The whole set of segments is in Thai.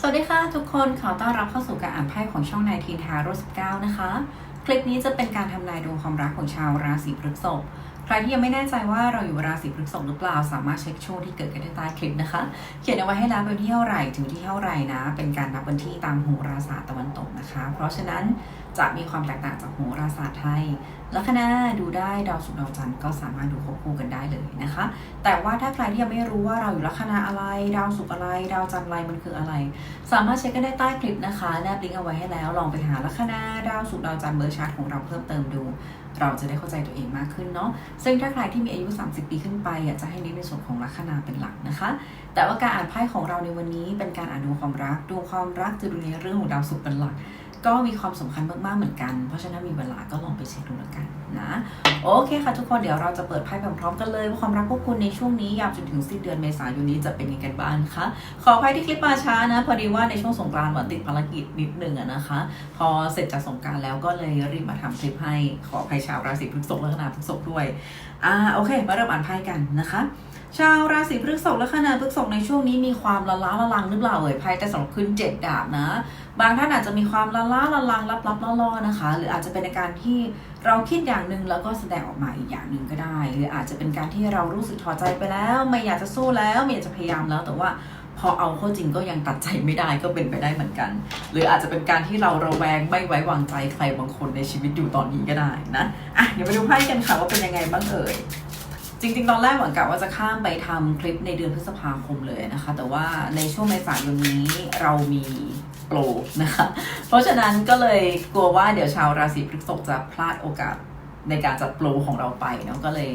สวัสดีค่ะทุกคนขอต้อนรับเข้าสู่การอ่านไพ่ของช่องนายทีนทาโร่19 นะคะ คลิปนี้จะเป็นการทำนายดวงความรักของชาวราศีพฤษภ ใครที่ยังไม่แน่ใจว่าเราอยู่ราศีพฤษภหรือเปล่า สามารถเช็คช่วงที่เกิดกันได้ใต้คลิปนะคะ เขียนเอาไว้ให้แล้วเป็นที่เท่าไหร่ถึงที่เท่าไหร่นะ เป็นการนับวันที่ตามโหราศาสตร์ตะวันตกนะคะ เพราะฉะนั้นจะมีความแตกต่างจากโหราศาสตร์ไทย ลัคนาดูได้ดาวศุกร์ดาวจันทร์ก็สามารถดูควบคู่กันได้เลยนะคะ แต่ว่าถ้าใครที่ยังไม่รู้ว่าเราอยู่ลัคนาอะไร ดาวศุกร์อะไร ดาวจันทร์อะไรมันคืออะไร สามารถเช็คกันได้ใต้คลิปนะคะ แนบลิงก์เอาไว้ให้แล้ว ลองไปหาลัคนาดาวศุกร์ดาวจันทร์เบอร์ชาร์ตของเราเพิ่มเติมดู เราจะได้เข้าใจตัวเองมากขึ้นเนาะซึ่งถ้าใครที่มีอายุ 30 ปีขึ้นไปอยากจะให้เน้นในส่วนของลัคนาเป็นหลักนะคะ แต่ว่าการอ่านไพ่ของเราในวันนี้เป็นการอ่านดวงความรักดวงความรักจะดูในเรื่องของดาวศุกร์เป็นหลัก ก็มีความสำคัญมาก ๆ เหมือนกัน เพราะฉะนั้นมีเวลาก็ลองไปเช็คดูแล้วกันนะ โอเคค่ะทุกคนเดี๋ยวเราจะเปิดไพ่พร้อมๆกันเลยว่าความรักพวกคุณในช่วงนี้ยาวจนถึงสิ้นเดือนเมษายนนี้จะเป็นยังไงกันบ้างคะ ขออภัยที่คลิปมาช้านะ พอดีว่าในช่วงสงกรานต์ติดภารกิจนิดนึงอะนะคะ พอเสร็จจากสงกรารแล้วก็เลยรีบมาทำคลิปให้ ขออภัยชาวราศีพฤษภและคณาพฤษภด้วย อ่าโอเค มาเริ่มอ่านไพ่กันนะคะชาวราศีพฤษภและคณาพฤษภในช่วงนี้มีความละล้าละลังหรือเปล่าเอ่ยไพ่แต่สำหรับขึ้นเจ็ดดาบนะ บางท่านอาจจะมีความละล้าละลังลับลับล่อๆนะคะ หรืออาจจะเป็นในการที่เราคิดอย่างหนึ่งแล้วก็แสดงออกมาอีกอย่างหนึ่งก็ได้ หรืออาจจะเป็นการที่เรารู้สึกท้อใจไปแล้ว ไม่อยากจะสู้แล้วไม่อยากจะพยายามแล้วแต่ว่าพอเอาเข้าจริงก็ยังตัดใจไม่ได้ก็เป็นไปได้เหมือนกัน หรืออาจจะเป็นการที่เราระแวงไม่ไว้วางใจใครบางคนในชีวิตอยู่ตอนนี้ก็ได้นะอะเดี๋ยวไปดูไพ่กันค่ะว่าเป็นยังไงบ้างเอ่ยจริงๆ ตอนแรกหวังกะว่าจะข้ามไปทำคลิปในเดือนพฤษภาคมเลยนะคะ แต่ว่าในช่วงเมษายนนี้เรามี โปรนะคะ เพราะฉะนั้นก็เลยกลัวว่าเดี๋ยวชาวราศีพฤษภจะพลาดโอกาสในการจัดโปรของเราไปเนาะก็เลย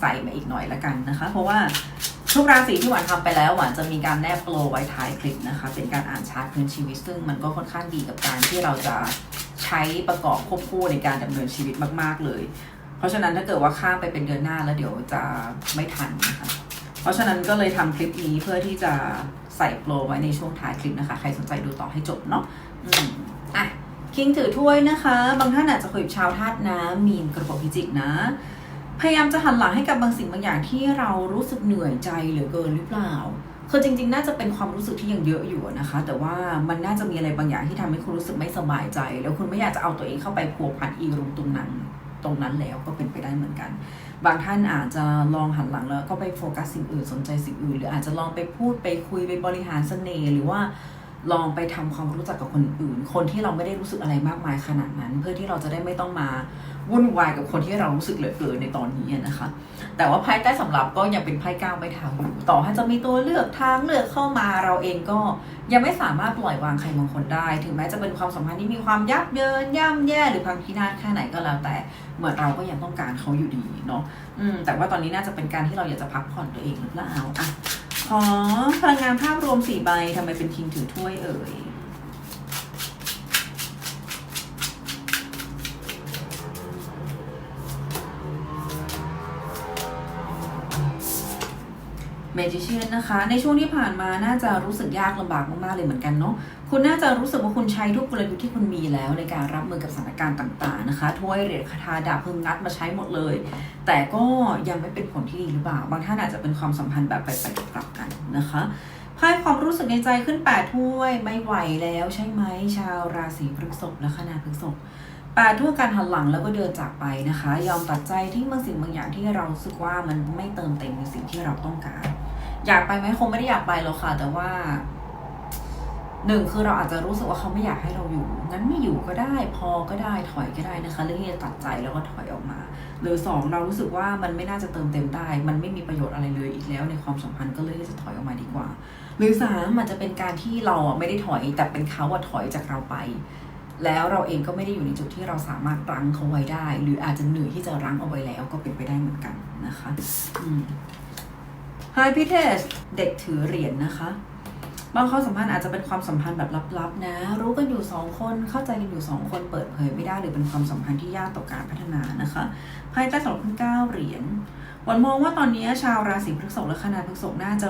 ใส่มาอีกหน่อยละกันนะคะ เพราะว่าทุกราศีที่หวานทำไปแล้วหวานจะมีการแนบโปรไว้ท้ายคลิปนะคะ เป็นการอ่านชาร์ตพื้นชีวิต ซึ่งมันก็ค่อนข้างดีกับการที่เราจะใช้ประกอบควบคู่ในการดำเนินชีวิตมาก ๆ เลย เพราะฉะนั้นถ้าเกิดว่าข้ามไปเป็นเดือนหน้าแล้วเดี๋ยวจะไม่ทันนะคะ เพราะฉะนั้นก็เลยทำคลิปนี้เพื่อที่จะ ใส่โปรไว้ในช่วงท้ายคลิปนะคะ ใครสนใจดูต่อให้จบเนาะอืมอะคิงถือถ้วยนะคะ บางท่านอาจจะคุยกับชาวธาตุน้ำมีนกระบอกพิจิกนะ พยายามจะหันหลังให้กับบางสิ่งบางอย่างที่เรารู้สึกเหนื่อยใจเหลือเกินหรือเปล่าคือจริง ๆ น่าจะเป็นความรู้สึกที่ยังเยอะอยู่นะคะ แต่ว่ามันน่าจะมีอะไรบางอย่างที่ทำให้คุณรู้สึกไม่สบายใจ แล้วคุณไม่อยากจะเอาตัวเองเข้าไปพัวพันอีรุงตุงนังตรงนั้นแล้วก็เป็นไปได้เหมือนกัน บางท่านอาจจะลองหันหลังแล้วก็ไปโฟกัสสิ่งอื่นสนใจสิ่งอื่น หรืออาจจะลองไปพูดไปคุยไปบริหารเสน่ห์หรือว่า ลองไปทำความรู้จักกับคนอื่น คนที่เราไม่ได้รู้สึกอะไรมากมายขนาดนั้น เพื่อที่เราจะได้ไม่ต้องมาวุ่นวายกับคนที่เรารู้สึกเหลือเกินในตอนนี้นะคะ แต่ว่าไพ่ใต้สำหรับก็ยังเป็นไพ่ก้าวไม่เท้าอยู่ต่อให้จะมีตัวเลือกทางเลือกเข้ามาเราเองก็ยังไม่สามารถปล่อยวางใครบางคนได้ ถึงแม้จะเป็นความสัมพันธ์ที่มีความยับเยินย่ำแย่หรือพังพินาศแค่ไหนก็แล้วแต่เหมือนเราก็ยังต้องการเขาอยู่ดีเนาะอืมแต่ว่าตอนนี้น่าจะเป็นการที่เราอยากจะพักผ่อนตัวเองหรือเปล่าอะ อ๋อพลังงานภาพรวมสี่ใบทำไมเป็นคิงถือถ้วยเอ่ย เมจิเชียนนะคะ ในช่วงที่ผ่านมาน่าจะรู้สึกยากลำบากมากๆเลยเหมือนกันเนาะคุณน่าจะรู้สึกว่าคุณใช้ทุกกลยุทธ์ที่คุณมีแล้ว ในการรับมือกับสถานการณ์ต่าง ๆนะคะถ้วยเหรียญคาถาดาบเพิ่งงัดมาใช้หมดเลย แต่ก็ยังไม่เป็นผลที่ดีหรือเปล่าบางท่านอาจจะเป็นความสัมพันธ์แบบไปไปกลับๆกันนะคะไพ่ความรู้สึกในใจขึ้นแปดถ้วยไม่ไหวแล้วใช่ไหมชาวราศีพฤษภและคณาพฤษภแปดถ้วยการหันหลังแล้วก็เดินจากไปนะคะ ยอมตัดใจที่บางสิ่งบางอย่างที่เราสึกว่ามันไม่เติมเต็มในสิ่งที่เราต้องการ อยากไปไหมคงไม่ได้อยากไปหรอกค่ะ แต่ว่าหนึ่งคือเราอาจจะรู้สึกว่าเขาไม่อยากให้เราอยู่ งั้นไม่อยู่ก็ได้ พอก็ได้ถอยก็ได้นะคะเรื่องที่จะตัดใจแล้วก็ถอยออกมา หรือสองเรารู้สึกว่ามันไม่น่าจะเติมเต็มได้ มันไม่มีประโยชน์อะไรเลยอีกแล้วในความสัมพันธ์ก็เลยที่จะถอยออกมาดีกว่า หรือสามมันจะเป็นการที่เราไม่ได้ถอยแต่เป็นเขาอะถอยจากเราไป แล้วเราเองก็ไม่ได้อยู่ในจุดที่เราสามารถรั้งเขาไว้ได้ หรืออาจจะเหนื่อยที่จะรั้งเอาไว้แล้วก็เป็นไปได้เหมือนกันนะคะ อืม ไฮพิเทสเด็กถือเหรียญนะคะบางความสัมพันธ์อาจจะเป็นความสัมพันธ์แบบลับๆ นะ รู้กันอยู่สองคน เข้าใจกันอยู่สองคนเปิดเผยไม่ได้หรือเป็นความสัมพันธ์ที่ยากต่อการพัฒนานะคะไพ่ใต้สองพันเก้าเหรียญวันมองว่าตอนนี้ชาวราศีพฤษภและคณะพฤษภน่าจะ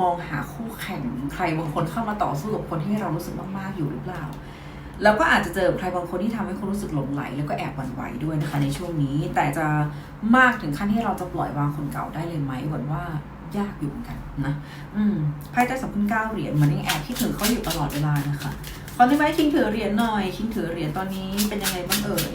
มองหาคู่แข่งใครบางคนเข้ามาต่อสู้กับคนที่เรารู้สึกมากๆอยู่หรือเปล่า แล้วก็อาจจะเจอใครบางคนที่ทำให้คุณรู้สึกหลงไหล แล้วก็แอบหวั่นไหวด้วยนะคะในช่วงนี้ แต่จะมากถึงขั้นที่เราจะปล่อยวางคนเก่าได้เลยไหมหวั่นว่า ยากอยู่เหมือนกันนะอืมไพ่ใต้สองพันเก้าเหรียญมันยังแอบคิดถึงเขาอยู่ตลอดเวลานะคะขอได้ไหมคิงถือเหรียญหน่อยคิงถือเหรียญตอนนี้เป็นยังไงบ้างเอ่ย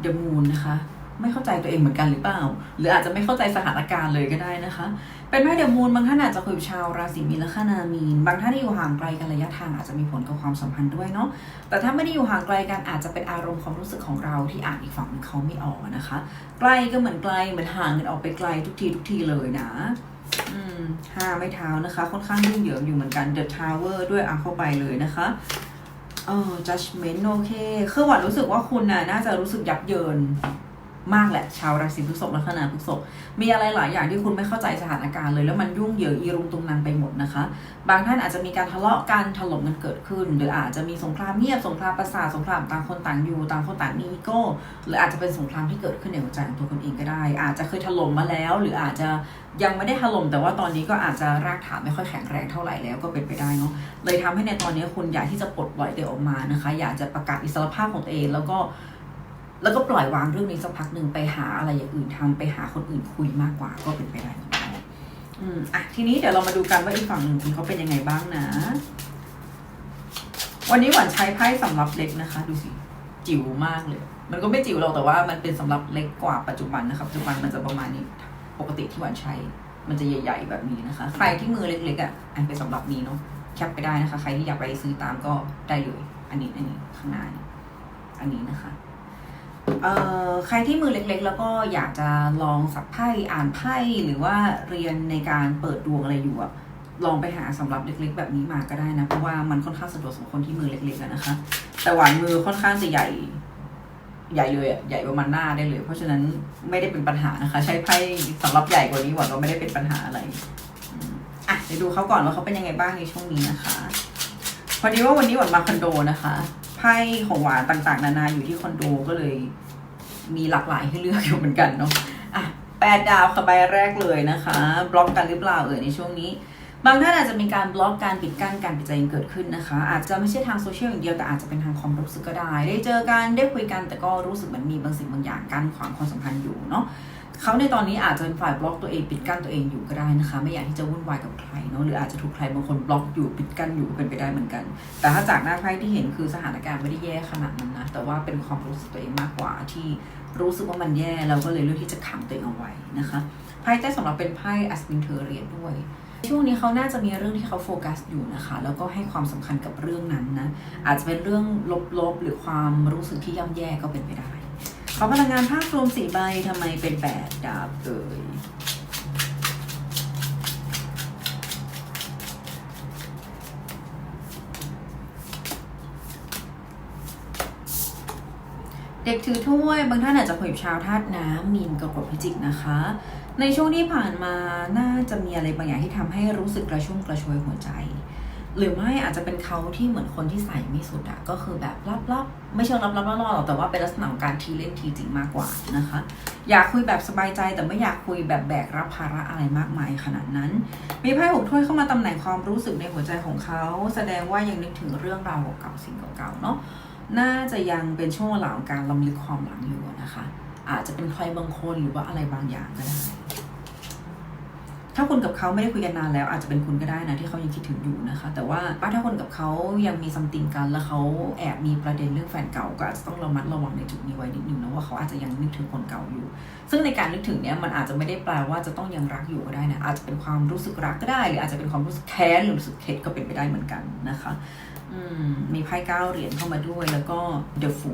เดอะมูนนะคะ ไม่เข้าใจตัวเองเหมือนกันหรือเปล่า หรืออาจจะไม่เข้าใจสถานการณ์เลยก็ได้นะคะ เป็นไพ่เดอะมูนบางท่านอาจจะคุยกับชาวราศีมีนและคานามีน บางท่านที่อยู่ห่างไกลกันระยะทางอาจจะมีผลกับความสัมพันธ์ด้วยเนาะแต่ถ้าไม่ได้อยู่ห่างไกลกันอาจจะเป็นอารมณ์ความรู้สึกของเราที่อ่านอีกฝั่งเขาไม่ออกนะคะ ใกล้ก็เหมือนไกลเหมือนห่างกันออกไปไกลทุกทีทุกทีเลยนะอืมห้าไม่เท้านะคะ ค่อนข้างยุ่งเหยิงอยู่เหมือนกัน The Tower ด้วยอะเข้าไปเลยนะคะเออ judgment โอเคคือหวานรู้สึกว่าคุณน่ะน่าจะรู้สึกยับเยิน มากแหละ ชาวราศีพฤษภและคณะพฤษภมีอะไรหลายอย่างที่คุณไม่เข้าใจสถานการณ์เลย แล้วมันยุ่งเหยิงอีรุงตุงนังไปหมดนะคะ บางท่านอาจจะมีการทะเลาะกันถล่มกันเกิดขึ้น หรืออาจจะมีสงครามเงียบสงครามประสาทสงครามต่างคนต่างอยู่ต่างคนต่างมีอีโก้หรืออาจจะเป็นสงครามที่เกิดขึ้นในหัวใจของตัวคุณเองก็ได้ อาจจะเคยถล่มมาแล้ว หรืออาจจะยังไม่ได้ถล่มแต่ว่าตอนนี้ก็อาจจะรากฐานไม่ค่อยแข็งแรงเท่าไหร่แล้วก็เป็นไปได้เนาะเลยทำให้ในตอนนี้คุณอยากที่จะปลดปล่อยตัวออกมานะคะ อยากจะประกาศอิสรภาพของตัวเองแล้วก็ แล้วก็ปล่อยวางเรื่องนี้สักพักหนึ่งไปหาอะไรอย่างอื่นทำไปหาคนอื่นคุยมากกว่าก็เป็นไปได้อืมอะทีนี้เดี๋ยวเรามาดูกันว่าอีกฝั่งหนึ่งเขาเป็นยังไงบ้างนะ วันนี้หวานใช้ไพ่สำหรับเล็กนะคะ ดูสิจิ๋วมากเลย มันก็ไม่จิ๋วหรอกแต่ว่ามันเป็นสำหรับเล็กกว่าปัจจุบันนะครับปัจจุบันมันจะประมาณนี้ปกติที่หวานใช้ มันจะใหญ่ ๆ แบบนี้นะคะ ใครที่มือเล็กๆอะอันเป็นสำหรับนี้เนาะแคปไปได้นะคะ ใครที่อยากไปซื้อตามก็ได้เลย อันนี้อันนี้ข้างหน้าอันนี้นะคะ ใครที่มือเล็กๆ แล้วก็อยากจะลองสับไพ่อ่านไพ่หรือว่าเรียนในการเปิดดวงอะไรอยู่อะลองไปหาสำหรับเล็กๆ แบบนี้มาก็ได้นะ เพราะว่ามันค่อนข้างสะดวกสำหรับคนที่มือเล็กๆนะคะ แต่หวานมือค่อนข้างจะใหญ่ ใหญ่เลยอะใหญ่ประมาณหน้าได้เลย เพราะฉะนั้นไม่ได้เป็นปัญหานะคะ ใช้ไพ่สำหรับใหญ่กว่านี้หวานก็ไม่ได้เป็นปัญหาอะไรอะเดี๋ยวดูเขาก่อนว่าเขาเป็นยังไงบ้างในช่วงนี้นะคะ พอดีว่าวันนี้หวานมาคอนโดนะคะ ไพ่ของหวานต่างๆ นานาอยู่ที่คอนโดก็เลย มีหลากหลายให้เลือกอยู่เหมือนกันเนาะอะแปดดาวค่ะใบแรกเลยนะคะ บล็อกกันหรือเปล่าเอ่ยในช่วงนี้ บางท่านอาจจะมีการบล็อกการปิดกั้นการปิดใจกันเกิดขึ้นนะคะ อาจจะไม่ใช่ทางโซเชียลอย่างเดียวแต่อาจจะเป็นทางความรู้สึกก็ได้ ได้เจอกันได้คุยกันแต่ก็รู้สึกเหมือนมีบางสิ่งบางอย่างกั้นขวางความสัมพันธ์อยู่เนาะ เขาในตอนนี้อาจจะเป็นฝ่ายบล็อกตัวเองปิดกั้นตัวเองอยู่ก็ได้นะคะ ไม่อยากที่จะวุ่นวายกับใครเนาะหรืออาจจะถูกใครบางคนบล็อกอยู่ปิดกั้นอยู่ก็เป็นไปได้เหมือนกัน แต่ถ้าจากหน้าไพ่ที่เห็นคือสถานการณ์ไม่ได้แย่ขนาดนั้นนะแต่ว่าเป็นความรู้สึกตัวเองมากกว่าที่รู้สึกว่ามันแย่เราก็เลยเลือกที่จะขังตัวเองเอาไว้นะคะไพ่ใต้สำหรับเป็นไพ่อัสมินเทอเรียนด้วยช่วงนี้เขาน่าจะมีเรื่องที่เขาโฟกัสอยู่นะคะ แล้วก็ให้ความสำคัญกับเรื่องนั้นนะอาจจะเป็นเรื่องลบๆหรือความรู้สึกที่ย่ำแย่ก็เป็นไปได้ ขอพลังงานภาพรวมสี่ใบทำไมเป็นแปดดาบเอ่ยเด็กถือถ้วยบางท่านอาจจะคุยกับชาวธาตุน้ำมีนกรกพิจิกนะคะ ในช่วงที่ผ่านมาน่าจะมีอะไรบางอย่างที่ทำให้รู้สึกกระชุ่มกระชวยหัวใจ หรือไม่อาจจะเป็นเขาที่เหมือนคนที่ใส่ไม่สุดอะก็คือแบบลับๆไม่เชิงลับๆล่อๆหรอกแต่ว่าเป็นลักษณะของการทีเล่นทีจริงมากกว่านะคะ อยากคุยแบบสบายใจแต่ไม่อยากคุยแบบแบกรับภาระอะไรมากมายขนาดนั้น มีไพ่หกถ้วยเข้ามาตำแหน่งความรู้สึกในหัวใจของเขา แสดงว่ายังนึกถึงเรื่องราวเก่าๆสิ่งเก่าๆเนาะน่าจะยังเป็นช่วงเวลาของการลำลึกความหลังอยู่นะคะ อาจจะเป็นใครบางคนหรือว่าอะไรบางอย่างก็ได้ ถ้าคุณกับเขาไม่ได้คุยกันนานแล้วอาจจะเป็นคุณก็ได้นะที่เขายังคิดถึงอยู่นะคะ แต่ว่าถ้าคนกับเขายังมีซัมติงกันแล้วเขาแอบมีประเด็นเรื่องแฟนเก่าก็อาจจะต้องระมัดระวังในจุดนี้ไว้นิดนึงนะว่าเขาอาจจะยังนึกถึงคนเก่าอยู่ ซึ่งในการนึกถึงเนี้ยมันอาจจะไม่ได้แปลว่าจะต้องยังรักอยู่ก็ได้นะอาจจะเป็นความรู้สึกรักก็ได้ หรืออาจจะเป็นความรู้สึกแค้นหรือรู้สึกเข็ดก็เป็นไปได้เหมือนกันนะคะอืมมีไพ่เก้าเหรียญเข้ามาด้วยแล้วก็เดอะฟู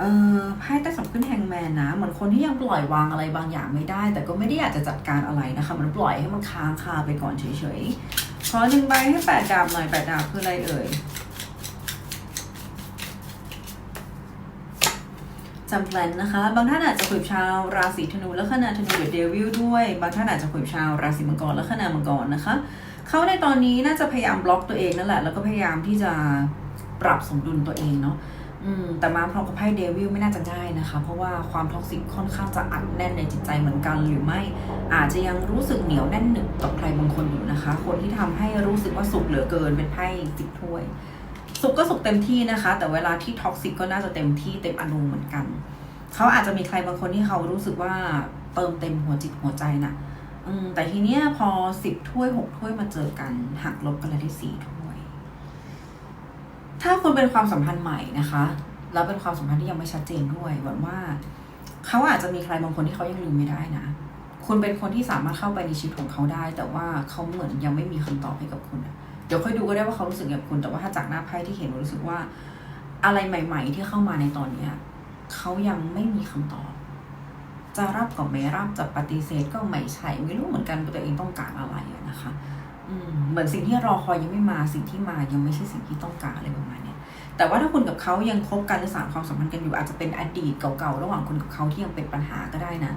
เอ่อไพ่ใต้สองขึ้นแฮงแมนนะ เหมือนคนที่ยังปล่อยวางอะไรบางอย่างไม่ได้ แต่ก็ไม่ได้อยากจะจัดการอะไรนะคะ มันปล่อยให้มันค้างคาไปก่อนเฉยๆ ขอหนึ่งใบให้แปดดาบหน่อยแปดดาบคืออะไรเอ่ยจำแพลนนะคะ บางท่านอาจจะคุยชาวราศีธนูและขนาธนูเดอะเดวิลด้วย บางท่านอาจจะคุยชาวราศีมังกรและขนามังกรนะคะ เขาในตอนนี้น่าจะพยายามบล็อกตัวเองนั่นแหละ แล้วก็พยายามที่จะปรับสมดุลตัวเองเนาะ อืมแต่มาพร้อมกับไพ่เดวิลไม่น่าจะได้นะคะ เพราะว่าความท็อกซิกค่อนข้างจะอัดแน่นในจิตใจเหมือนกัน หรือไม่อาจจะยังรู้สึกเหนียวแน่นหนึบกับใครบางคนอยู่นะคะ คนที่ทำให้รู้สึกว่าสุขเหลือเกินเป็นไพ่สิบถ้วย สุขก็สุขเต็มที่นะคะ แต่เวลาที่ท็อกซิกก็น่าจะเต็มที่เต็มอารมณ์เหมือนกัน เขาอาจจะมีใครบางคนที่เขารู้สึกว่าเติมเต็มหัวจิตหัวใจน่ะแต่ทีเนี้ยพอสิบถ้วยหกถ้วยมาเจอกันหักลบกันเลยที่สี่ถ้วย ถ้าคุณเป็นความสัมพันธ์ใหม่นะคะ แล้วเป็นความสัมพันธ์ที่ยังไม่ชัดเจนด้วยหวังว่า เขาอาจจะมีใครบางคนที่เขายังลืมไม่ได้นะ คุณเป็นคนที่สามารถเข้าไปในชีวิตของเขาได้ แต่ว่าเขาเหมือนยังไม่มีคำตอบให้กับคุณเดี๋ยวค่อยดูก็ได้ว่าเขารู้สึกอย่างคุณ แต่ว่าถ้าจากหน้าไพ่ที่เห็นรู้สึกว่า อะไรใหม่ ๆ ที่เข้ามาในตอนเนี้ยเขายังไม่มีคำตอบ จะรับก็ไม่รับจะปฏิเสธก็ไม่ใช่ไม่รู้เหมือนกันตัวเองต้องการอะไรนะคะ เหมือนสิ่งที่รอคอยยังไม่มาสิ่งที่มายังไม่ใช่สิ่งที่ต้องการอะไรประมาณเนี้ยแต่ว่าถ้าคุณกับเขายังคบกันหรือสานความสัมพันธ์กันอยู่อาจจะเป็นอดีตเก่าๆระหว่างคุณกับเขาที่ยังเป็นปัญหาก็ได้นะ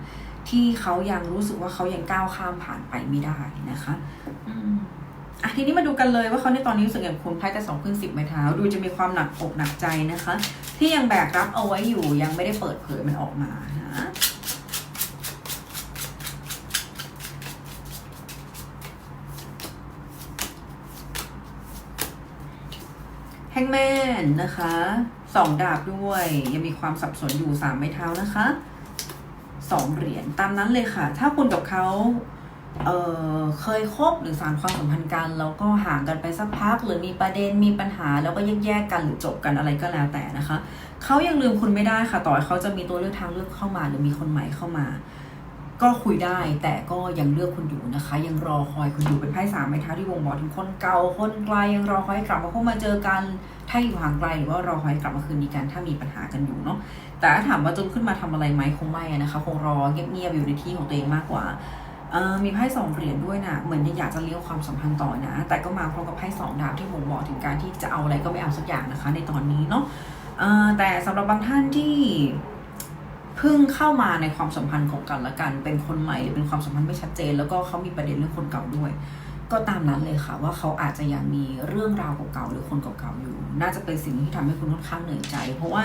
ที่เขายังรู้สึกว่าเขายังก้าวข้ามผ่านไปไม่ได้นะคะอืมอะทีนี้มาดูกันเลยว่าเขาในตอนนี้รู้สึกอย่างคุณไพ่แต่สองขึ้นสิบไม้เท้า ดูจะมีความหนักอกหนักใจนะคะ ที่ยังแบกรับเอาไว้อยู่ยังไม่ได้เปิดเผยมันออกมานะ แฮงแมนนะคะสองดาบด้วย ยังมีความสับสนอยู่สามไม้เท้านะคะสองเหรียญตามนั้นเลยค่ะ ถ้าคุณกับเขาเเคยคบหรือสารความสัมพันธ์กัน แล้วก็ห่างกันไปสักพัก หรือมีประเด็นมีปัญหา แล้วก็แยกแยกกันหรือจบกันอะไรก็แล้วแต่นะคะ เขายังลืมคุณไม่ได้ค่ะ ต่อให้เขาจะมีตัวเลือกทางเลือกเข้ามา หรือมีคนใหม่เข้ามา ก็คุยได้แต่ก็ยังเลือกคุณอยู่นะคะ ยังรอคอยคุณอยู่เป็นไพ่สามไม้เท้าที่วงบอกถึงคนเก่าคนไกลยังรอคอยให้กลับมาพบมาเจอกันถ้าอยู่ห่างไกลหรือว่ารอคอยให้กลับมาคืนดีกันถ้ามีปัญหากันอยู่เนาะแต่ถ้าถามว่าจนขึ้นมาทำอะไรไหมคงไม่นะคะ คงรอเงียบๆอยู่ในที่ของตัวเองมากกว่ามีไพ่สองเหรียญด้วยนะเหมือนยังอยากจะเลี้ยวความสัมพันธ์ต่อนะ แต่ก็มาพร้อมกับไพ่สองดาบที่ผมบอกถึงการที่จะเอาอะไรก็ไม่เอาสักอย่างนะคะ ในตอนนี้เนาะแต่สำหรับบางท่านที่ พิ่งเข้ามาในความสัมพันธ์ของกันและกัน เป็นคนใหม่หรือเป็นความสัมพันธ์ไม่ชัดเจน แล้วก็เขามีประเด็นเรื่องคนเก่าด้วย ก็ตามนั้นเลยค่ะ ว่าเขาอาจจะยังมีเรื่องราวเก่าๆหรือคนเก่าๆอยู่ น่าจะเป็นสิ่งที่ทำให้คุณค่อนข้างเหนื่อยใจ เพราะว่า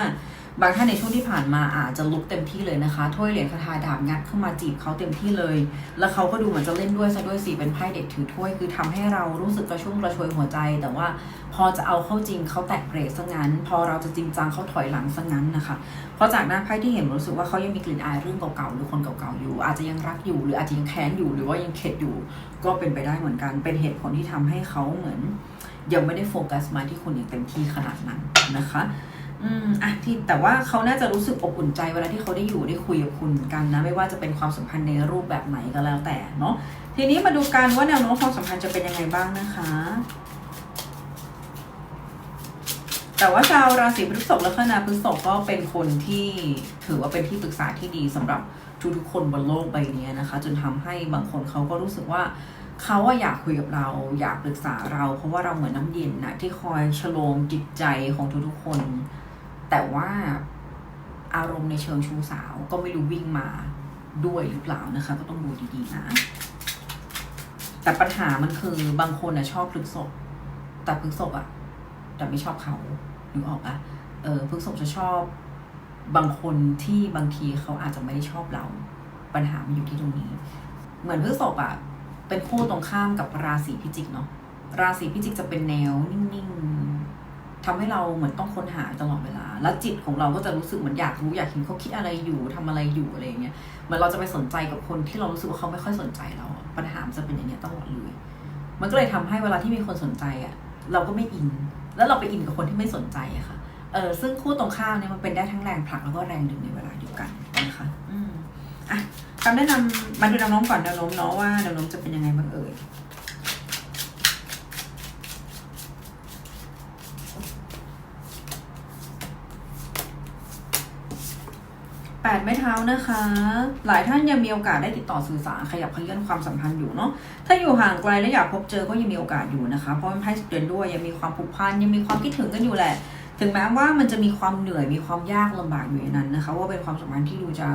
บางท่านในช่วงที่ผ่านมาอาจจะลุกเต็มที่เลยนะคะถ้วยเหรียญคาถาดาบงัดเข้ามาจีบเขาเต็มที่เลย แล้วเขาก็ดูเหมือนจะเล่นด้วยซะด้วยสิเป็นไพ่เด็กถือถ้วยคือทำให้เรารู้สึกกระชุ่มกระชวยหัวใจ แต่ว่าพอจะเอาเข้าจริงเขาแตกเบรกซะงั้น พอเราจะจริงจังเขาถอยหลังซะงั้นนะคะ เพราะจากหน้าไพ่ที่เห็นรู้สึกว่าเขายังมีกลิ่นอายเรื่องเก่าๆหรือคนเก่าๆอยู่ อาจจะยังรักอยู่ หรืออาจจะยังแค้นอยู่หรือว่ายังเข็ดอยู่ ก็เป็นไปได้เหมือนกัน เป็นเหตุผลที่ทำให้เขาเหมือน ยังไม่ได้โฟกัสมาที่คุณอย่างเต็มที่ขนาดนั้นนะคะ อืมอะที่แต่ว่าเขาน่าจะรู้สึกอบอุ่นใจเวลาที่เขาได้อยู่ได้คุยกับคุณกันนะ ไม่ว่าจะเป็นความสัมพันธ์ในรูปแบบไหนก็แล้วแต่เนาะทีนี้มาดูกันว่าแนวโน้มความสัมพันธ์จะเป็นยังไงบ้างนะคะ แต่ว่าชาวราศีพฤษภและคณะพฤษภก็เป็นคนที่ถือว่าเป็นที่ปรึกษาที่ดีสำหรับทุกๆคนบนโลกใบนี้นะคะ จนทำให้บางคนเขาก็รู้สึกว่าเขาอะอยากคุยกับเราอยากปรึกษาเรา เพราะว่าเราเหมือนน้ำเย็นนะที่คอยชโลมจิตใจของทุกๆคน แต่ว่าอารมณ์ในเชิงชู้สาวก็ไม่รู้วิ่งมาด้วยหรือเปล่านะคะ ก็ต้องดูดีๆนะ แต่ปัญหามันคือบางคนอะชอบพฤกษบแต่พฤกษบอะแต่ไม่ชอบเขานึกออกปะเออพฤกษบจะชอบบางคนที่บางทีเขาอาจจะไม่ได้ชอบเรา ปัญหามันอยู่ที่ตรงนี้ เหมือนพฤษภอะเป็นคู่ตรงข้ามกับราศีพิจิกเนาะราศีพิจิกจะเป็นแนวนิ่งๆทำให้เราเหมือนต้องค้นหาตลอดเวลา แล้วจิตของเราก็จะรู้สึกเหมือนอยากรู้อยากเห็นเขาคิดอะไรอยู่ทำอะไรอยู่อะไรอย่างเงี้ยเหมือนเราจะไปสนใจกับคนที่เรารู้สึกว่าเขาไม่ค่อยสนใจเราอะปัญหามันจะเป็นอย่างเงี้ยตลอดเลยมันก็เลยทำให้เวลาที่มีคนสนใจอะเราก็ไม่อิน แล้วเราไปอินกับคนที่ไม่สนใจอะค่ะเออซึ่งคู่ตรงข้ามเนี่ยมันเป็นได้ทั้งแรงผลักแล้วก็แรงดึงในเวลาเดียวกันนะคะอืมอะคำแนะนำมาดูแนวโน้มก่อนแนวโน้มเนาะว่าแนวโน้มจะเป็นยังไงบ้างเอ่ย แปดไม้เท้านะคะ หลายท่านยังมีโอกาสได้ติดต่อสื่อสารขยับขยื่นความสัมพันธ์อยู่เนาะถ้าอยู่ห่างไกลและอยากพบเจอก็ยังมีโอกาสอยู่นะคะ เพราะมันไพ่สเตนด้วยยังมีความผูกพันยังมีความคิดถึงกันอยู่แหละ ถึงแม้ว่ามันจะมีความเหนื่อยมีความยากลำบากอยู่ในนั้นนะคะ ว่าเป็นความสัมพันธ์ที่ดูจะ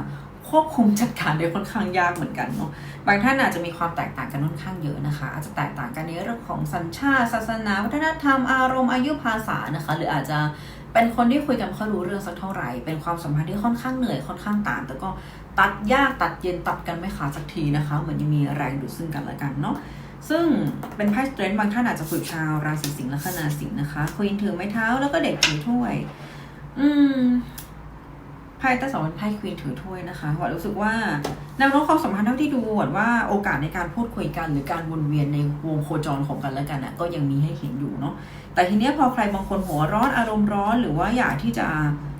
ควบคุมจัดการได้ค่อนข้างยากเหมือนกันเนาะบางท่านอาจจะมีความแตกต่างกันค่อนข้างเยอะนะคะ อาจจะแตกต่างกันในเรื่องของสัญชาติศาสนา วัฒนธรรมอารมณ์อายุภาษานะคะ หรืออาจจะ เป็นคนที่คุยกันไม่ค่อยรู้เรื่องสักเท่าไหร่ เป็นความสัมพันธ์ที่ค่อนข้างเหนื่อยค่อนข้างต่าง แต่ก็ตัดยากตัดเย็นตัดกันไม่ขาดสักทีนะคะ เหมือนยังมีแรงดูดซึ่งกันและกันเนาะซึ่งเป็นไพ่สเตรนท์บางท่านอาจจะฝึกชาวราศีสิงห์และคนาสิงห์นะคะควีนถือไม้เท้าแล้วก็เด็กถือถ้วย อืม ไพ่พ่แต่สองเป็นไพ่ควีนถือถ้วยนะคะหวานรู้สึกว่าแนวโน้มความสัมพันธ์เท่าที่ดูหวานว่าโอกาสในการพูดคุยกัน หรือการวนเวียนในวงโคจรของกันและกันนะก็ยังมีให้เห็นอยู่เนาะแต่ทีเนี้ยพอใครบางคนหัวร้อนอารมณ์ร้อน หรือว่าอยากที่จะ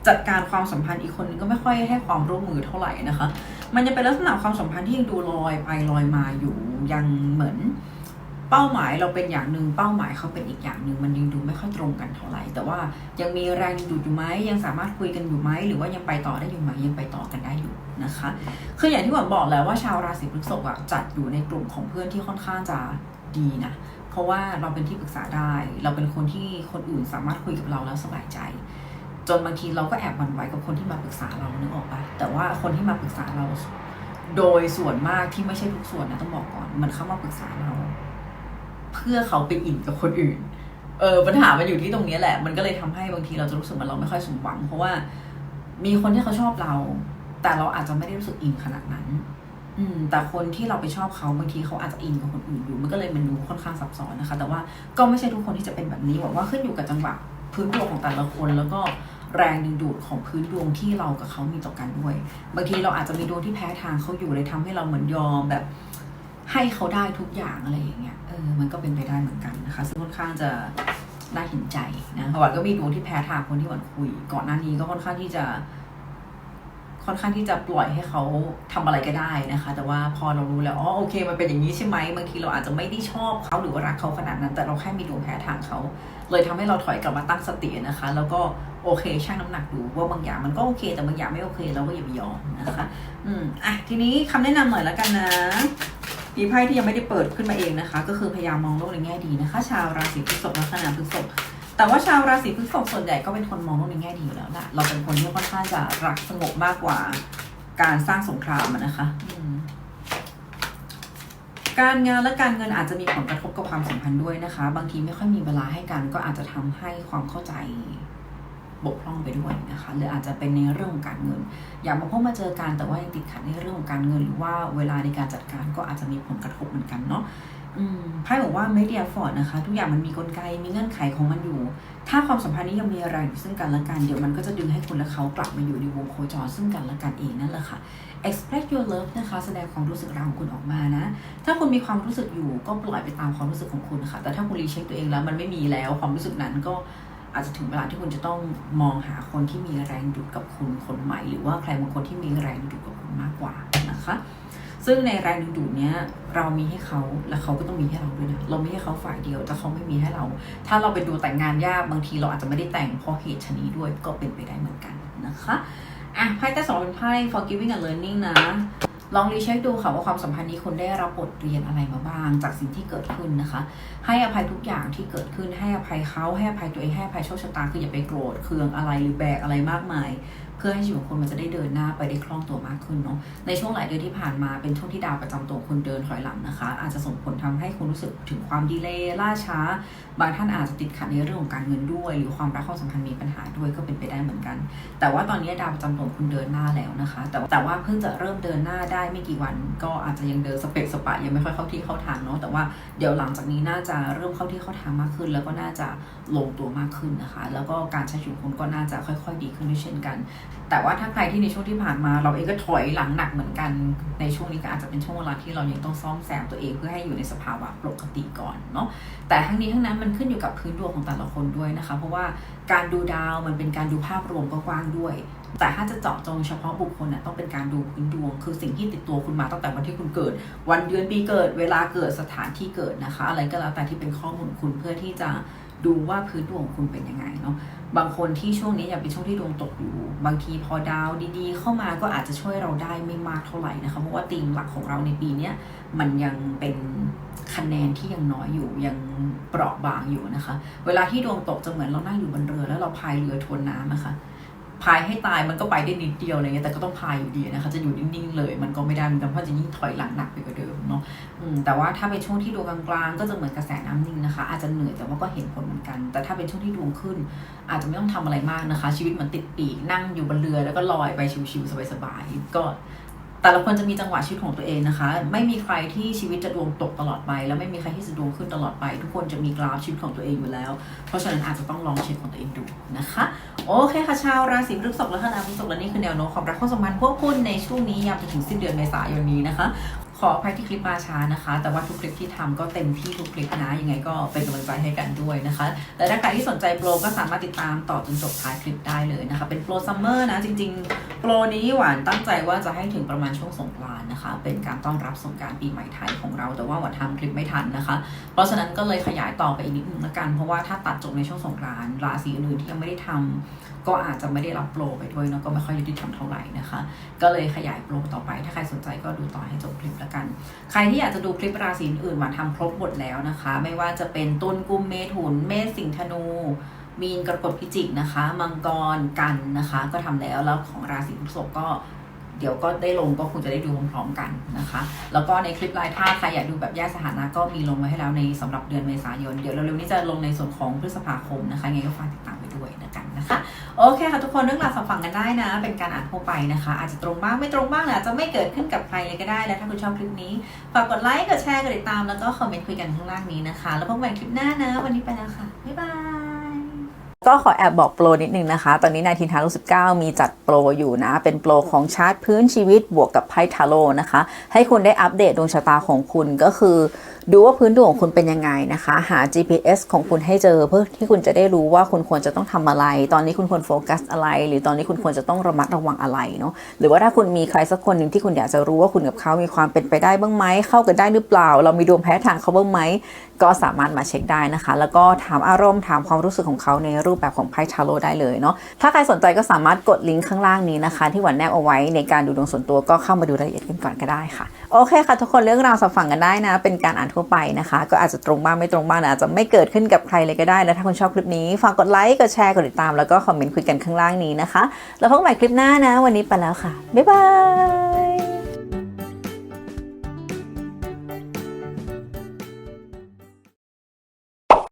จัดการความสัมพันธ์อีกคนนึงก็ไม่ค่อยให้ความร่วมมือเท่าไหร่นะคะ มันยังเป็นลักษณะความสัมพันธ์ที่ยังดูลอยไปลอยมาอยู่ยังเหมือน เป้าหมายเราเป็นอย่างหนึ่งเป้าหมายเขาเป็นอีกอย่างหนึ่งมันยังดูไม่ค่อยตรงกันเท่าไหร่แต่ว่ายังมีแรงดูดอยู่ไหมยังสามารถคุยกันอยู่ไหมหรือว่ายังไปต่อได้อยู่ไหมยังไปต่อกันได้อยู่นะคะคืออย่างที่ผมบอกแล้วว่าชาวราศีพฤษภอะจัดอยู่ในกลุ่มของเพื่อนที่ค่อนข้างจะดีนะเพราะว่าเราเป็นที่ปรึกษาได้ เราเป็นคนที่คนอื่นสามารถคุยกับเราแล้วสบายใจ จนบางทีเราก็แอบหวั่นไหวกับคนที่มาปรึกษาเรานึกออกปะแต่ว่าคนที่มาปรึกษาเรา โดยส่วนมากที่ไม่ใช่ทุกส่วนนะต้องบอกก่อนมันเข้ามาปรึกษาเรา เพื่อเขาไปอินกับคนอื่น เออปัญหามันอยู่ที่ตรงนี้แหละ มันก็เลยทำให้บางทีเราจะรู้สึกว่าเราไม่ค่อยสมหวัง เพราะว่ามีคนที่เขาชอบเรา แต่เราอาจจะไม่ได้รู้สึกอินขนาดนั้น อืม แต่คนที่เราไปชอบเขาบางทีเขาอาจจะอินกับคนอื่นอยู่ มันก็เลยมันดูค่อนข้างซับซ้อนนะคะ แต่ว่าก็ไม่ใช่ทุกคนที่จะเป็นแบบนี้หวังว่าขึ้นอยู่กับจังหวะพื้นดวงของแต่ละคนแล้วก็แรงดึงดูดของพื้นดวงที่เรากับเขามีต่อกันด้วย บางทีเราอาจจะมีดวงที่แพ้ทางเขาอยู่เลยทำให้เราเหมือนยอมแบบ ให้เขาได้ทุกอย่างอะไรอย่างเงี้ย ออมันก็เป็นไปได้เหมือนกันนะคะ ซึ่งค่อนข้างจะน่าเห็นใจนะหวันก็มีดวงที่แพ้ทางคนที่หวันคุย ก่อนหน้านี้ก็ค่อนข้างที่จะ ค่อนข้างที่จะปล่อยให้เขาทำอะไรก็ได้นะคะ แต่ว่าพอเรารู้แล้วอ๋อโอเค มันเป็นอย่างนี้ใช่ไหมบางทีเราอาจจะไม่ได้ชอบเขาหรือว่ารักเขาขนาดนั้น แต่เราแค่มีดวงแพ้ทางเขาเลยทำให้เราถอยกลับมาตั้งสตินะคะ แล้วก็โอเคชั่งน้ำหนักดูว่าบางอย่างมันก็โอเค แต่บางอย่างไม่โอเคเราก็อย่าไปยอมนะคะ อืมอะทีนี้คำแนะนำหน่อยแล้วกันนะ มีไพ่ที่ยังไม่ได้เปิดขึ้นมาเองนะคะ ก็คือพยายามมองโลกในแง่ดีนะคะ ชาวราศีพฤษภลัคนาพฤษภแต่ว่าชาวราศีพฤษภส่วนใหญ่ก็เป็นคนมองโลกในแง่ดีอยู่แล้วล่ะเราเป็นคนที่ค่อนข้างจะรักสงบมากกว่าการสร้างสงครามนะคะการงานและการเงินอาจจะมีผลกระทบกับความสัมพันธ์ด้วยนะคะ บางทีไม่ค่อยมีเวลาให้กันก็อาจจะทำให้ความเข้าใจ บกพร่องไปด้วยนะคะหรืออาจจะเป็นในเรื่องของการเงิน อยากมาพบมาเจอกันแต่ว่ายังติดขัดในเรื่องของการเงิน หรือว่าเวลาในการจัดการก็อาจจะมีผลกระทบเหมือนกันเนาะไพ่บอกว่าไม่เดียฟอร์ดนะคะ ทุกอย่างมันมีกลไกมีเงื่อนไขของมันอยู่ ถ้าความสัมพันธ์นี้ยังมีอะไรอยู่ซึ่งกันและกันเดี๋ยวมันก็จะดึงให้คุณและเขากลับมาอยู่ในวงโคจรซึ่งกันและกันเองนั่นแหละค่ะ express your love นะคะแสดงความรู้สึกรักของคุณออกมานะ ถ้าคุณมีความรู้สึกอยู่ก็ปล่อยไปตามความรู้สึกของคุณค่ะแต่ถ้าคุณรีเช็คตัวเองแล้วมันไม่มีแล้วความรู้สึกนั้นก็ อาจจะถึงเวลาที่คุณจะต้องมองหาคนที่มีแรงดูดกับคุณคนใหม่ หรือว่าใครบางคนที่มีแรงดูดกับคุณมากกว่านะคะ ซึ่งในแรงดึงดูดเนี้ยเรามีให้เขาและเขาก็ต้องมีให้เราด้วยนะเราไม่ให้เขาฝ่ายเดียวแต่เขาไม่มีให้เรา ถ้าเราไปดูแต่งงานยากบางทีเราอาจจะไม่ได้แต่งเพราะเหตุชนี้ด้วยก็เป็นไปได้เหมือนกันนะคะอะไพ่แต่สองเป็นไพ่ forgiving and learning นะ ลองรีเช็คดูค่ะว่าความสัมพันธ์นี้คุณได้รับบทเรียนอะไรมาบ้าง จากสิ่งที่เกิดขึ้นนะคะ ให้อภัยทุกอย่างที่เกิดขึ้นให้อภัยเขาให้อภัยตัวเองให้อภัยโชคชะตาคืออย่าไปโกรธเคืองอะไรหรือแบกอะไรมากมาย พื่อให้ชีวิตของคุณมันจะได้เดินหน้าไปได้คล่องตัวมากขึ้นเนาะในช่วงหลายเดือนที่ผ่านมาเป็นช่วงที่ดาวประจำตัวคุณเดินถอยหลังนะคะ อาจจะส่งผลทำให้คุณรู้สึกถึงความดีเลย์ล่าช้า บางท่านอาจจะติดขัดในเรื่องของการเงินด้วย หรือความรักความสัมพันธ์มีปัญหาด้วยก็เป็นไปได้เหมือนกัน แต่ว่าตอนนี้ดาวประจำตัวคุณเดินหน้าแล้วนะคะ แต่แต่ว่าเพิ่งจะเริ่มเดินหน้าได้ไม่กี่วัน ก็อาจจะยังเดินสเปกสปะยังไม่ค่อยเข้าที่เข้าทางเนาะแต่ว่าเดี๋ยวหลังจากนี้น่าจะเริ่มเข้าที่เข้าทางมากขึ้น แล้วก็น่าจะลงตัวมากขึ้นนะคะ แล้วก็การใช้ชีวิตคุณก็น่าจะค่อย ๆ ดีขึ้นด้วยเช่นกันแต่ว่าถ้าใครที่ในช่วงที่ผ่านมา เราเองก็ถอยหลังหนักเหมือนกันในช่วงนี้ก็อาจจะเป็นช่วงเวลาที่เรายังต้องซ่อมแซมตัวเองเพื่อให้อยู่ในสภาวะปกติก่อนเนาะแต่ทั้งนี้ทั้งนั้นมันขึ้นอยู่กับพื้นดวงของแต่ละคนด้วยนะคะ เพราะว่าการดูดาวมันเป็นการดูภาพรวมกว้างด้วย แต่ถ้าจะเจาะจงเฉพาะบุคคลน่ะต้องเป็นการดูพื้นดวง คือสิ่งที่ติดตัวคุณมาตั้งแต่วันที่คุณเกิด วันเดือนปีเกิด เวลาเกิดสถานที่เกิดนะคะ อะไรก็แล้วแต่ที่เป็นข้อมูลคุณเพื่อที่จะดูว่าพื้นดวงของคุณเป็นยังไงเนาะ บางคนที่ช่วงนี้อยางเป็นช่วงที่ดวงตกอยู่ บางทีพอดาวดีๆ เข้ามาก็อาจจะช่วยเราได้ไม่มากเท่าไหร่นะคะ เพราะว่าธีมหลักของเราในปีนี้มันยังเป็นคะแนนที่ยังน้อยอยู่ยังเปราะบางอยู่นะคะ เวลาที่ดวงตกจะเหมือนเรานั่งอยู่บนเรือแล้วเราพายเรือทวนน้ำนะคะ พายให้ตายมันก็ไปได้นิดเดียวอะไรเงี้ยแต่ก็ต้องพายอยู่ดีนะคะจะอยู่นิ่งๆเลย มันก็ไม่ได้เหมือนกันเพราะจะยิ่งถอยหลังหนักไปกว่าเดิมเนาะแต่ว่าถ้าเป็นช่วงที่ดวงกลางๆ ก็จะเหมือนกระแสน้ำนิ่งนะคะ อาจจะเหนื่อยแต่ว่าก็เห็นผลเหมือนกัน แต่ถ้าเป็นช่วงที่ดวงขึ้น อาจจะไม่ต้องทำอะไรมากนะคะ ชีวิตเหมือนติดปีกนั่งอยู่บนเรือแล้วก็ลอยไปชิวๆสบายๆก็ แต่ละคนจะมีจังหวะชีวิตของตัวเองนะคะ ไม่มีใครที่ชีวิตจะดวงตกตลอดไป แล้วไม่มีใครที่จะดวงขึ้นตลอดไป ทุกคนจะมีกราฟชีวิตของตัวเองอยู่แล้ว เพราะฉะนั้นอาจจะต้องลองเช็คของตัวเองดูนะคะ โอเคค่ะชาวราศีพฤษภและคณะพฤษภและนี่คือแนวโน้มความรักความสัมพันธ์พวกคุณในช่วงนี้ยาวไปถึงสิ้นเดือนเมษายนนี้นะคะ ออภัยที่คลิปมาช้านะคะ แต่ว่าทุกคลิปที่ทำก็เต็มที่ทุกคลิปนะ ยังไงก็เป็นกำลังใจให้กันด้วยนะคะ แต่ถ้าใครที่สนใจโปรก็สามารถติดตามต่อจนจบท้ายคลิปได้เลยนะคะ เป็นโปรซัมเมอร์นะ จริง ๆ โปรนี้หวานตั้งใจว่าจะให้ถึงประมาณช่วงสงกรานต์นะคะ เป็นการต้อนรับสงกรารปีใหม่ไทยของเรา แต่ว่าหวานทำคลิปไม่ทันนะคะ เพราะฉะนั้นก็เลยขยายต่อไปอีกนิดนึงละกัน เพราะว่าถ้าตัดจบในช่วงสงกรานต์ราศีอื่นที่ยังไม่ได้ทำ ก็อาจจะไม่ได้รับโปรไปด้วยเนาะก็ไม่ค่อยยุติธรรมเท่าไหร่นะคะ ก็เลยขยายโปรต่อไป ถ้าใครสนใจก็ดูต่อให้จบคลิปละกัน ใครที่อยากจะดูคลิปราศีอื่นมานทำครบหมดแล้วนะคะ ไม่ว่าจะเป็นตุลกุมเมถุนเมษสิงห์ธนูมีนกรกฎพิจิกนะคะ มังกรกันนะคะ ก็ทำแล้วแล้วของราศีพฤษภก็ เดี๋ยวก็ได้ลงก็คงจะได้ดูพร้อมๆกันนะคะ แล้วก็ในคลิปลน์ถ้าใครอยากดูแบบแยกสถานะก็มีลงไว้ให้แล้วในสำหรับเดือนเมษายน เดี๋ยวเร็วๆนี้จะลงในส่วนของพฤษภาคมนะคะยังไงก็ฝากติดตามไปด้วยนะกันนะคะ โอเคค่ะทุกคนเรื่องราวสอบฟังกันได้นะ เป็นการอ่านทั่วไปนะคะ อาจจะตรงบ้างไม่ตรงบ้างหรือาจจะไม่เกิดขึ้นกับใครเลยก็ได้ และถ้าคุณชอบคลิปนี้ฝากกดไลค์กดแชร์กดติดตามแล้วก็คอมเมนต์คุยกันข้างล่างนี้นะคะ แล้วพบกันคลิปหน้านะ วันนี้ไปแล้วค่ะบ๊ายบาย ก็ขอแอบบอกโปรนิดนึงนะคะ ตอนนี้นายทินทารุ19 มีจัดโปรอยู่นะ เป็นโปรของชาร์ตพื้นชีวิตบวกกับไพ่ทาโร่นะคะ ให้คุณได้อัปเดตดวงชะตาของคุณก็คือ ดูว่าพื้นดวงของคุณเป็นยังไงนะคะ หา GPS ของคุณให้เจอเพื่อที่คุณจะได้รู้ว่าคุณควรจะต้องทำอะไร ตอนนี้คุณควรโฟกัสอะไร หรือตอนนี้คุณควรจะต้องระมัดระวังอะไรเนาะหรือว่าถ้าคุณมีใครสักคนหนึ่งที่คุณอยากจะรู้ว่าคุณกับเขามีความเป็นไปได้บ้างไหมเข้ากันได้หรือเปล่า เรามีดวงแพ้ทางเขาบ้างไหมก็สามารถมาเช็คได้นะคะ แล้วก็ถามอารมณ์ถามความรู้สึกของเขาในรูปแบบของไพ่ทาโร่ได้เลยเนาะถ้าใครสนใจก็สามารถกดลิงก์ข้างล่างนี้นะคะ ที่หวันแนบเอาไว้ในการดูดวงส่วนตัวก็เข้ามาดูรายละเอียดกันก่อนก็ได้ค่ะโอเคค่ะ ทุกคนเรื่องราวสับฝังกันได้นะ เป็นการอ่านทั่วไปนะคะ ก็อาจจะตรงบ้างไม่ตรงบ้างนะอาจจะไม่เกิดขึ้นกับใครเลยก็ได้นะถ้าคุณชอบคลิปนี้ฝากกดไลค์กดแชร์กดติดตามแล้วก็คอมเมนต์คุยกันข้างล่างนี้นะคะแล้วพบกันใหม่คลิปหน้านะ วันนี้ไปแล้วค่ะบ๊ายบาย